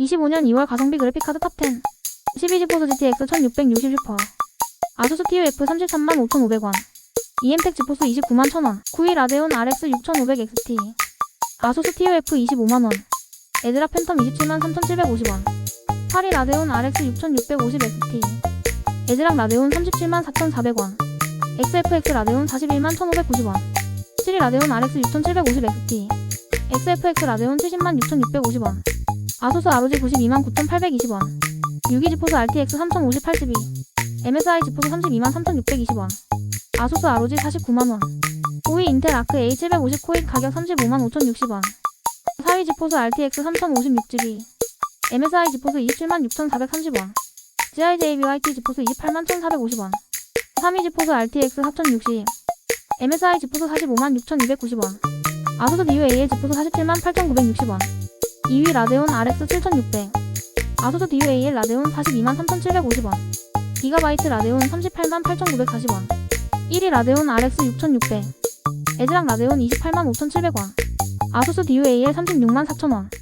25년 2월 가성비 그래픽카드 탑10 12 지포스 GTX 1660 슈퍼. 아수스 TUF 33만 5,500원. EM텍 지포스 29만 1,000원. 9위 라데온 RX 6500XT 아수스 TUF 25만원. 에드라 팬텀 27만 3,750원. 8위 라데온 RX 6650XT 에즈락 라데온 37만 4,400원. XFX 라데온 41만 1,590원. 7위 라데온 RX 6750XT XFX 라데온 70만 6,650원 아수스 ROG 92만 9,820원. 6위 지포스 RTX 3050-82 MSI 지포스 32만 3,620원. 아수스 ROG 49만원. 5위 인텔 아크 A750 코인 가격 35만 5,060원. 4위 지포스 RTX 3056GB MSI 지포스 27만 6,430원. GIJB YT 지포스 28만 1,450원. 3위 지포스 RTX 4060 MSI 지포스 45만 6,290원. 아수스 DUAL 지포스 47만 8,960원 2위 라데온 RX 7600 아수스 DUAL 라데온 42만 3,750원 기가바이트 라데온 38만 8,940원 1위 라데온 RX 6600 에즈락 라데온 28만 5,700원 아수스 DUAL 36만 4,000원